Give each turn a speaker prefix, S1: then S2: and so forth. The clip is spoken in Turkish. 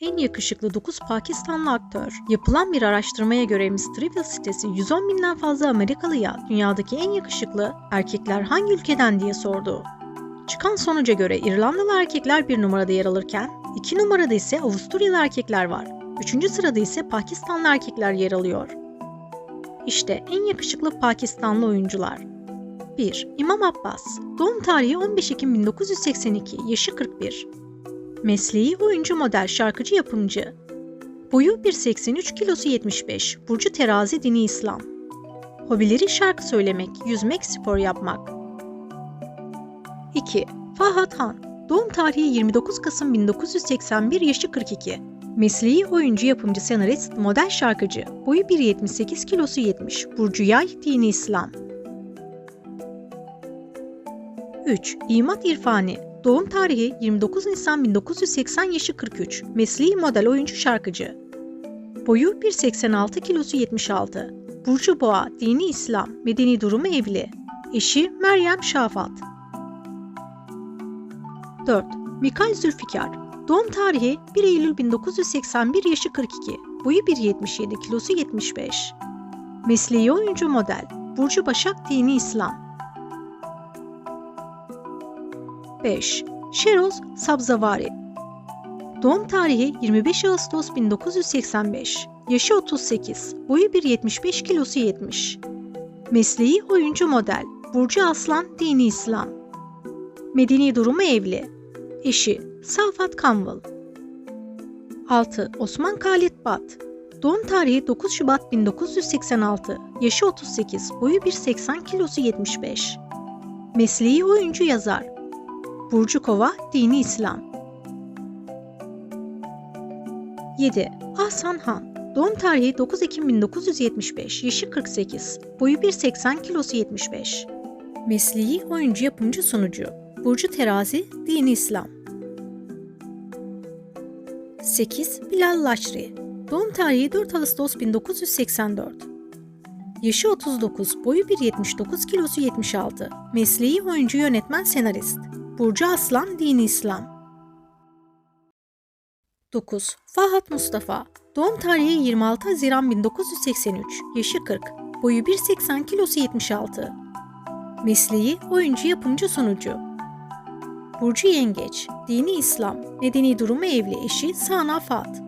S1: En yakışıklı 9 Pakistanlı aktör. Yapılan bir araştırmaya göre Miss Trivial sitesi 110 binden fazla Amerikalıya dünyadaki en yakışıklı erkekler hangi ülkeden diye sordu. Çıkan sonuca göre İrlandalı erkekler bir numarada yer alırken, iki numarada ise Avusturyalı erkekler var. Üçüncü sırada ise Pakistanlı erkekler yer alıyor. İşte en yakışıklı Pakistanlı oyuncular. 1. İmam Abbas Doğum tarihi 15 Ekim 1982, yaşı 41. Mesleği oyuncu model, şarkıcı yapımcı. Boyu 1.83, kilosu 75, burcu terazi, dini İslam. Hobileri şarkı söylemek, yüzmek, spor yapmak. 2. Fahat Han Doğum tarihi 29 Kasım 1981, yaşı 42. Mesleği oyuncu, yapımcı, senarist, model, şarkıcı. Boyu 1.78, kilosu 70, burcu yay, dini İslam. 3. İmat İrfani Doğum tarihi 29 Nisan 1980 yaşı 43. Mesleği model oyuncu şarkıcı. Boyu 1.86 kilosu 76. Burcu Boğa, dini İslam, medeni durumu evli. Eşi Meryem Şafat. 4. Mikal Zülfikar Doğum tarihi 1 Eylül 1981 yaşı 42. Boyu 1.77 kilosu 75. Mesleği oyuncu model. Burcu Başak, dini İslam. 5. Şeroz Sabzavari. Doğum tarihi 25 Ağustos 1985 Yaşı 38 Boyu 1.75 kilosu 70 Mesleği oyuncu model. Burcu Aslan Dini İslam. Medeni durumu evli. Eşi Safat Kanval 6. Osman Kalit Bat. Doğum tarihi 9 Şubat 1986 Yaşı 38 Boyu 1.80 kilosu 75 Mesleği oyuncu yazar Burcu Kova, dini İslam. 7. Ahsan Han Doğum tarihi 9 Ekim 1975, yaşı 48, boyu 1.80 kilosu 75. Mesleği oyuncu yapımcı sunucu. Burcu Terazi, dini İslam. 8. Bilal Laşri Doğum tarihi 4 Ağustos 1984. Yaşı 39, boyu 1.79 kilosu 76. Mesleği oyuncu yönetmen senarist. Burcu Aslan Dini İslam. 9. Fahat Mustafa. Doğum tarihi 26 Haziran 1983 Yaşı 40 Boyu 1.80 kilosu 76 Mesleği oyuncu yapımcı sunucu Burcu Yengeç. Dini İslam. Medeni durumu evli. Eşi Sana Fat